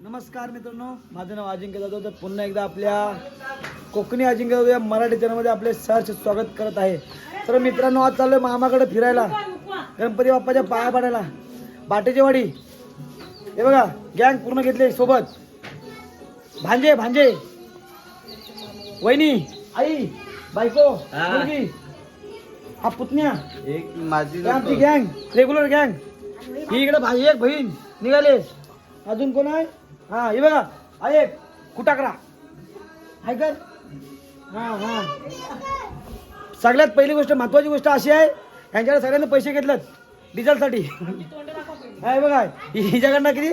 नमस्कार मित्रांनो माझं नाव अजिंक्य जाधव तर पुन्हा एकदा आपल्या कोकणी अजिंक्य जाधव या मराठी चॅनलमध्ये आपले सहर्ष स्वागत करत आहे. तर मित्रांनो आज चाललोय मामाकडे फिरायला गणपती बाप्पाच्या पाया पडायला. बाटेची वाडी. हे बघा गँग पूर्ण घेतले सोबत. भांजे भांजे. वहिनी आई बायको हा. मुलगी. हा पुतण्या. एक माझी आमची गँग रेग्युलर गँग. ही इकडे भाई एक बहीण निघाले. अजून कोण आहे? हा हे बघा अरे एक कुटाकरा हाय कर हा हा सगळ्यात पहिली गोष्ट महत्वाची गोष्ट अशी आहे यांच्याकडे सगळ्यांनी पैसे घेतलेत डिझेलसाठी हाय बघा हिच्याकडनं किती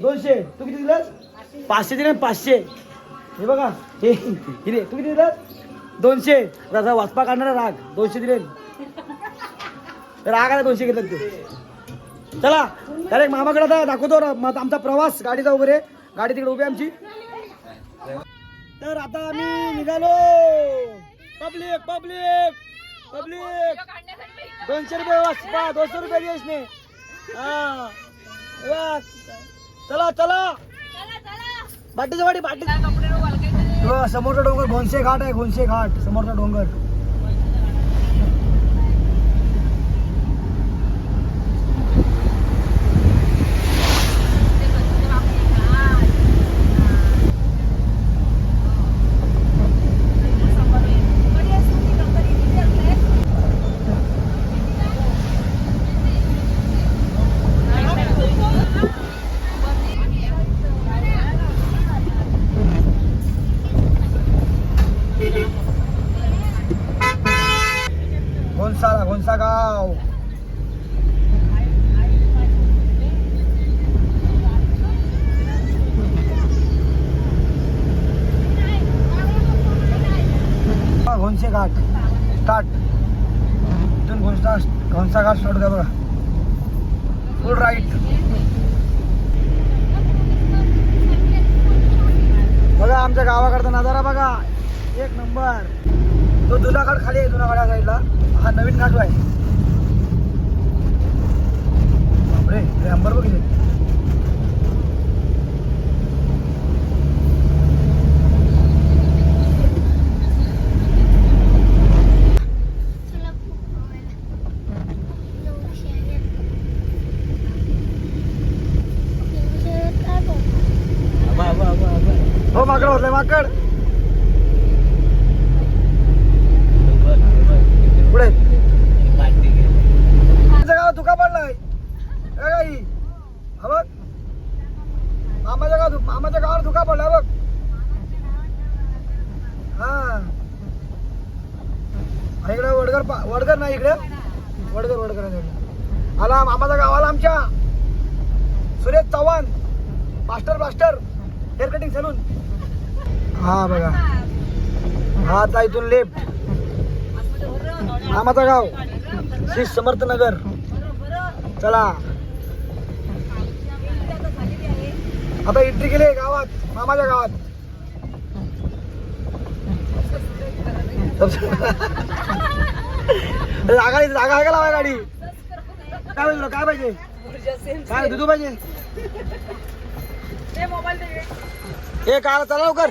दोनशे तू किती दिलं पाचशे दिले पाचशे हे बघा हे हिरे तू किती दिलं दोनशे वाचपा काढणारा राग दोनशे दिले राग आला दोनशे घेतलं ते चला डायरेक्ट मामाकडे आता दाखवतो आमचा प्रवास गाडीचा वगैरे. गाडी तिकडे उभी आमची. तर आता आम्ही निघालो. पब्लिक पब्लिक पब्लिक दोनशे रुपये दोनशे रुपये हा. हे. चला चला. बाटीच्या वाडी बाटी. समोरचा डोंगर घोनशे घाट आहे घोनशे घाट समोरचा डोंगर घोनसाळा घोनसा गाव हा, घोनसे घाट स्टार्ट इथून घोनसा घोनसा घाट स्टार्ट होता बघा. फुल राईट बघा आमच्या गावाकडचा नजारा बघा. एक नंबर. तो जुनागड खाली आहे जुना या साईडला. हा नवीन घाट आहे. बापरे हे अंबर बघितले हो माकड होतलाय माकड पुढे मामाच्या गावात धुका पडलाय काय काही हा बघ मामाच्या गावात मामाच्या गावावर धुका पडलाय बघ हा हा, इकडे वडगर वडगर नाही इकडे. वडगर वडगर. आला मामाच्या गावाला आमच्या. Suresh Chavan. Master master hair cutting salon हा बघा. हा आता इथून लेफ्ट मामाचं गाव. श्री समर्थ नगर. चला. आता एंट्री केली आहे गावात. मामाच्या गावात. जागा जागा आहे का लावाय गाडी? काय पाहिजे तुला? काय पाहिजे? काय दुधू पाहिजे? हे काय चला लवकर.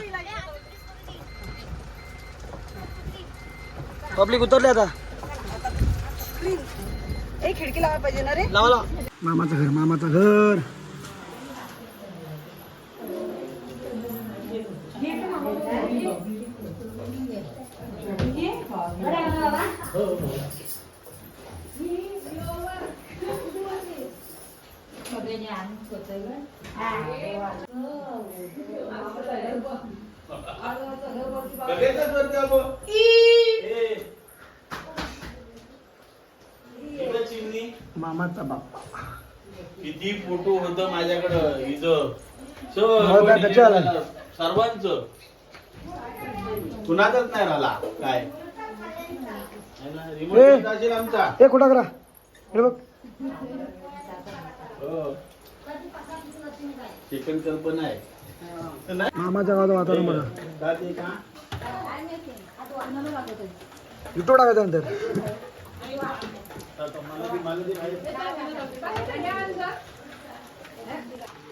पब्लिक उतरले आता. एक खिडकी लावायला पाहिजे ना रे. लावा लावा. मामाचं घर मामाचं घर. मामाचा बाप्पा किती फोटो होत माझ्याकडं? इथं. हो? सर्वांच. कुणाचाच नाही राहिला. काय? है ए. हे कुठं करा? हे बघ. हो. चिकन कल्पना आहे. मामाच्या गावाचं वातावरण बघा. टाकायचा नंतर हे.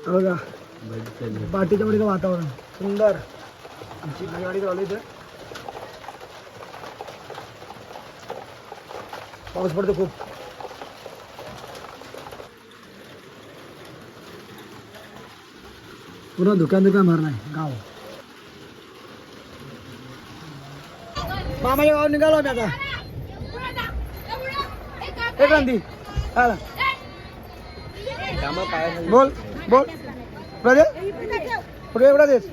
बघा. वेळेचं वातावरण. सुंदर. आमची गाडी चालू इथे. पाऊस पडतो खूप. पुन्हा दुकान दुकान मारणार गाव. मामाच्या गाव निघालो आम्ही आता. एक क्रांती. आला बोल बोल. पुढे पुढे एवढा देस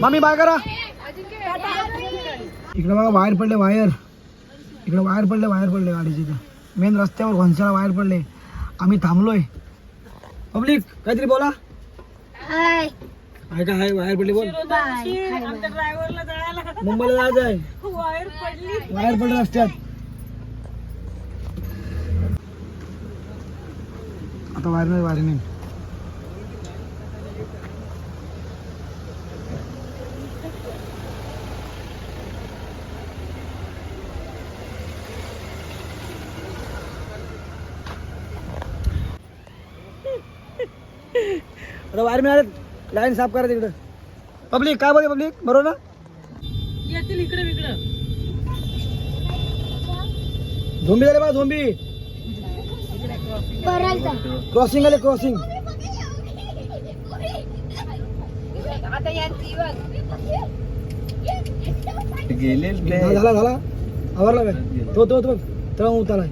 मामी बाय करा. इकडे बघा वायर पडले वायर. इकडे वायर पडले वायर पडले गाडीचे इथं. मेन रस्त्यावर घोंसाला वायर पडले. आम्ही थांबलोय. पब्लिक काहीतरी बोला. हाय. आहे का आहे वायर पडली बोल. आमच्या ड्रायव्हरला जायला मुंबईला जायचं आहे. वायर पडली. वायर पडले रस्त्यात. आता वायर नाही वायर नाही. आता वायर मिळाले लाईन साफ करा तिकडं. पब्लिक काय बोलते पब्लिक? बरोबर ना? येतील इकडे इकडं. झोंबी झाले बा झोंबी. क्रॉसिंग आले क्रॉसिंग गेले झाला झाला. आवरला काय तो तो तो तळा उतारलाय.